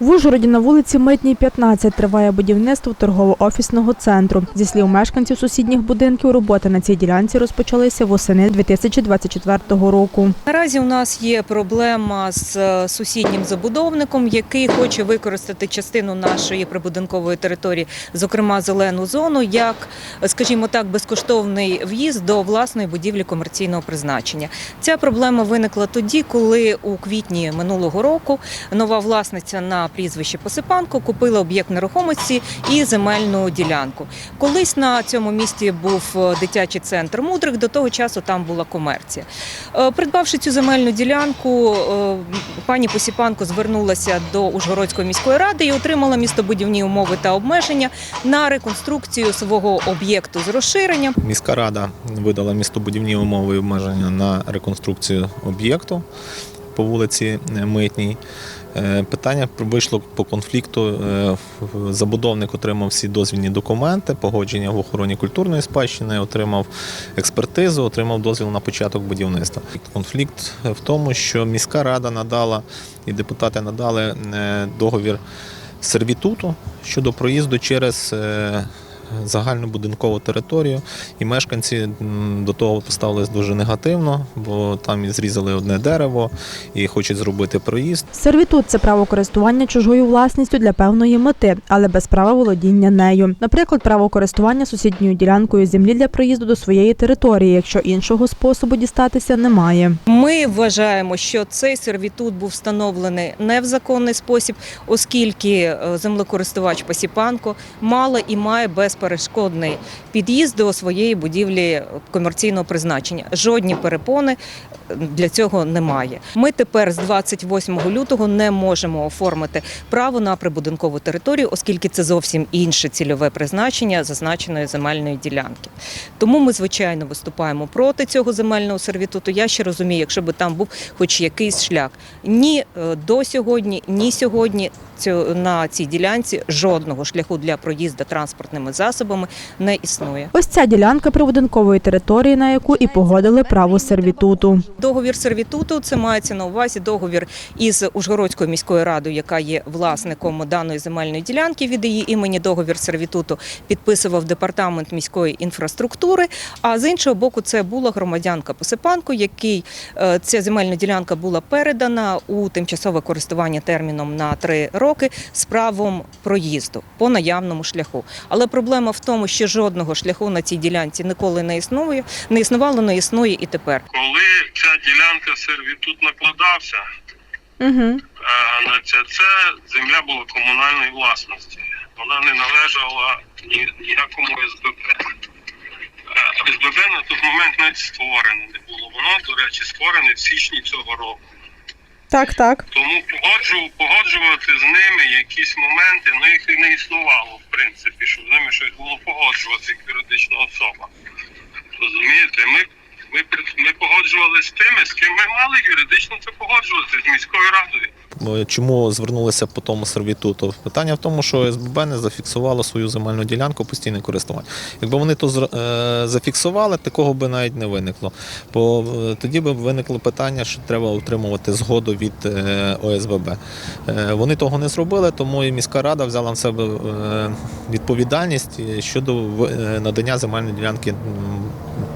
В Ужгороді на вулиці Митній, 15 триває будівництво торгово-офісного центру. Зі слів мешканців сусідніх будинків, роботи на цій ділянці розпочалися восени 2024 року. Наразі у нас є проблема з е, сусіднім забудовником, який хоче використати частину нашої прибудинкової території, зокрема зелену зону, як, скажімо так, безкоштовний в'їзд до власної будівлі комерційного призначення. Ця проблема виникла тоді, коли у квітні минулого року нова власниця на прізвище Посипанко купила об'єкт нерухомості і земельну ділянку. Колись на цьому місці був е, дитячий центр мудрих. До того часу там була комерція. Е, Придбавши цю земельну ділянку, е, пані Посіпанко звернулася до Ужгородської міської ради і отримала містобудівні умови та обмеження на реконструкцію свого об'єкту з розширенням. Міська рада видала містобудівні умови і обмеження на реконструкцію об'єкту по вулиці Митній. Е, Питання вийшло по конфлікту. Е, Забудовник отримав всі дозвільні документи, погодження в охороні культурної спадщини, отримав експертизу, отримав дозвіл на початок будівництва. Конфлікт в тому, що міська рада надала і депутати надали е, договір сервітуту щодо проїзду через загальну будинкову територію, і мешканці до того поставились дуже негативно, бо там і зрізали одне дерево і хочуть зробити проїзд. Сервітут це право користування чужою власністю для певної мети, але без права володіння нею. Наприклад, право користування сусідньою ділянкою землі для проїзду до своєї території, якщо іншого способу дістатися немає. Ми вважаємо, що цей сервітут був встановлений не в законний спосіб, оскільки е, землекористувач Посіпанко мала і має безперешкодний під'їзд до своєї будівлі комерційного призначення. Жодні перепони для цього немає. Ми тепер з 28 лютого не можемо оформити право на прибудинкову територію, оскільки це зовсім інше цільове призначення зазначеної земельної ділянки. Тому ми, звичайно, виступаємо проти цього земельного сервітуту. Я ще розумію, якщо б там був хоч якийсь шлях. Ні е, до сьогодні, ні сьогодні на цій ділянці жодного шляху для проїзду транспортними засобами не існує. Ось ця ділянка прибудинкової території, на яку і погодили право сервітуту. Договір сервітуту це мається на увазі договір із Ужгородською міською радою, яка є власником даної земельної ділянки. Від її імені договір сервітуту підписував департамент міської інфраструктури. А з іншого боку, це була громадянка Посипанко, який е, ця земельна ділянка була передана у тимчасове користування терміном на три роки з правом проїзду по наявному шляху. Але проблема в тому, що жодного шляху на цій ділянці ніколи не існує, не існувало, не існує і тепер. Коли ця ділянка сервітут накладався, Угу. на це, це земля була комунальної власності. Вона не належала ні, ніякому СББ. Е, СББ на той момент навіть створене не було. Воно, до речі, створене в січні цього року. Так, так. Тому погоджу, погоджувати з ними якісь моменти, ну їх і не існувало, в принципі, щоб з ними щось було погоджувати як юридична особа. Розумієте, ми, ми, ми погоджували з тими, з ким ми мали юридично це погоджувати з міською радою. Е, Чому звернулися по тому сервітуту? Питання в тому, що СББ не зафіксувало свою земельну ділянку постійне користування. Якби вони то е, зафіксували, такого би навіть не виникло. Бо е, тоді би виникло питання, що треба отримувати згоду від е, ОСББ. Вони того не зробили, тому і міська рада взяла на себе відповідальність щодо надання земельної ділянки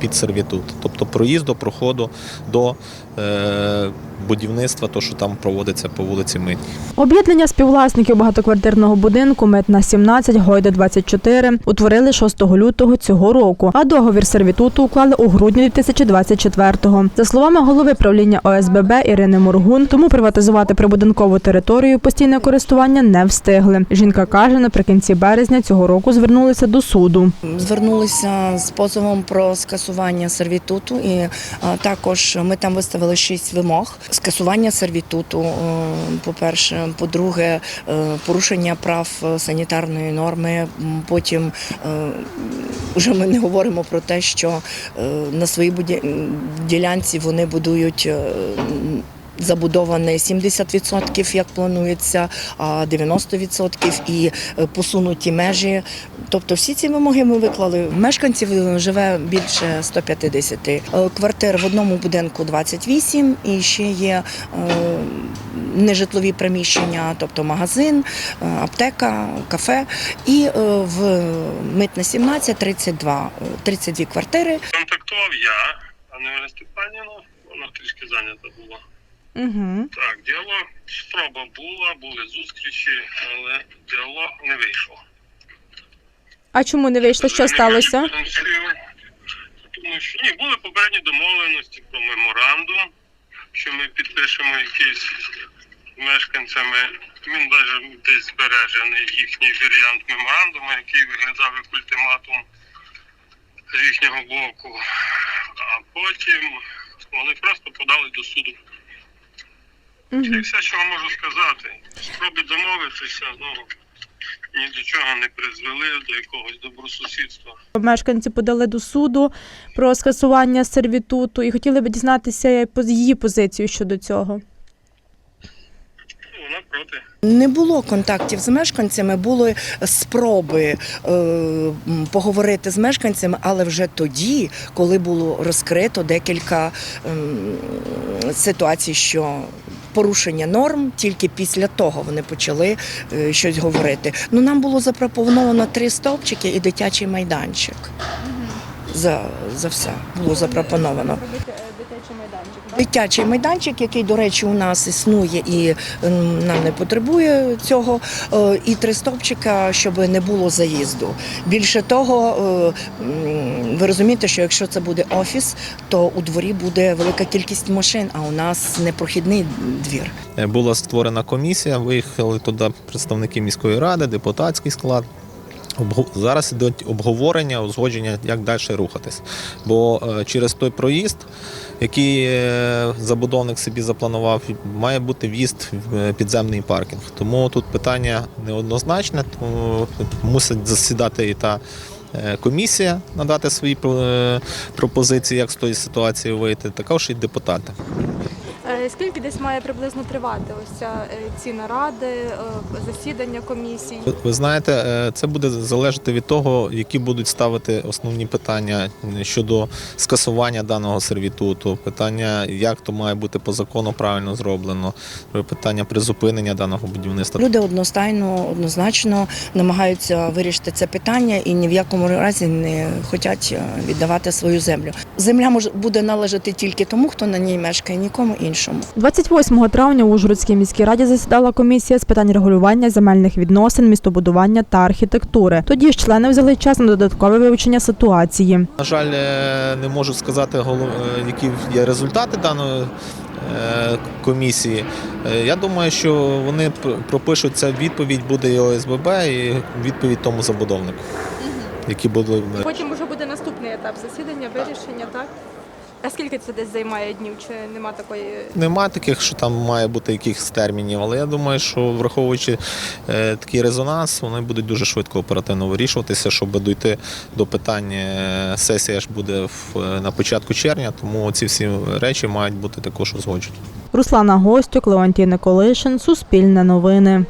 під сервітут, тобто проїзду, проходу до е, будівництва, то що там проводиться по вулиці Митній. Об'єднання співвласників багатоквартирного будинку Метна 17 Гойда 24 утворили 6 лютого цього року, а договір сервітуту уклали у грудні 2024-го. За словами голови правління ОСББ Ірини Моргун, тому приватизувати прибудинкову територію постійне користування не встигли. Жінка каже, наприкінці березня цього року звернулися до суду. Звернулися з позовом про скасування сервітуту, і також ми там виставили шість вимог: скасування сервітуту, е, по-перше, по-друге, е, порушення прав е, санітарної норми. Потім вже ми не говоримо про те, що на своїй ділянці вони будують. Е, Забудоване 70%, як планується, а 90% і е, посунуті межі. Тобто всі ці вимоги ми виклали. Мешканців живе більше 150. Е, Квартир в одному будинку 28 і ще є е, нежитлові приміщення, тобто магазин, е, аптека, кафе. І е, в митна 17 32, е, 32 квартири. Контактував я, а не Степанівна, вона трішки зайнята була. Угу. Так, діалог, спроба була, були зустрічі, але діалог не вийшов. А чому не вийшло? Що сталося? Тому що ні, були попередні домовленості про меморандум, що ми підпишемо якийсь мешканцями. Він навіть десь збережений їхній варіант меморандуму, який виглядав як ультиматум з їхнього боку. А потім вони просто подали до суду. Це все, що я можу сказати. Спроби домовитися, ну ні до чого не призвели, до якогось добросусідства. Мешканці подали до суду про скасування сервітуту і хотіли б дізнатися її позицію щодо цього. Вона проти. Не було контактів з мешканцями, були спроби е, поговорити з мешканцями, але вже тоді, коли було розкрито декілька ем, ситуацій, що порушення норм, тільки після того вони почали е, щось говорити. Ну нам було запропоновано три стовпчики і дитячий майданчик. За, за все було запропоновано. Дитячий майданчик, який, до речі, у нас існує і нам не потребує цього, е, і три стовпчика, щоб не було заїзду. Більше того, е, ви розумієте, що якщо це буде офіс, то у дворі буде велика кількість машин, а у нас непрохідний двір. Е, Була створена комісія, виїхали туди представники міської ради, депутатський склад. Зараз йдуть обговорення, узгодження, як далі рухатись. Бо е, через той проїзд, який е, забудовник собі запланував, має бути в'їзд в е, підземний паркінг. Тому тут питання неоднозначне, тому мусить засідати і та комісія, надати свої пропозиції, як з тої ситуації вийти, також і депутати. Скільки десь має приблизно тривати ось ця, е, ці наради, е, засідання комісій? Ви- Ви знаєте, е, це буде залежати від того, які будуть ставити основні питання щодо скасування даного сервітуту, питання, як то має бути по закону правильно зроблено, питання призупинення даного будівництва. Люди одностайно, однозначно намагаються вирішити це питання і ні в якому разі не хочуть віддавати свою землю. Земля може буде належати тільки тому, хто на ній мешкає, нікому іншому. 28 травня у Ужгородській міській раді засідала комісія з питань регулювання земельних відносин, містобудування та архітектури. Тоді ж члени взяли час на додаткове вивчення ситуації. На жаль, е, не можу сказати, е, які є результати даної е, комісії. Я думаю, що вони пр- пропишуть це відповідь буде і ОСББ, і відповідь тому забудовнику, які будуть Потім вже буде наступний етап засідання, вирішення, так? А скільки це десь займає днів? Чи нема такої? Нема таких, що там має бути якихось термінів, але я думаю, що враховуючи е, такий резонанс, вони будуть дуже швидко оперативно вирішуватися, щоб дійти до питання. е, Сесія ж буде в, е, на початку червня, тому ці всі речі мають бути також узгоджені. Руслана Гостюк, Леонтій Николишин, Суспільне новини.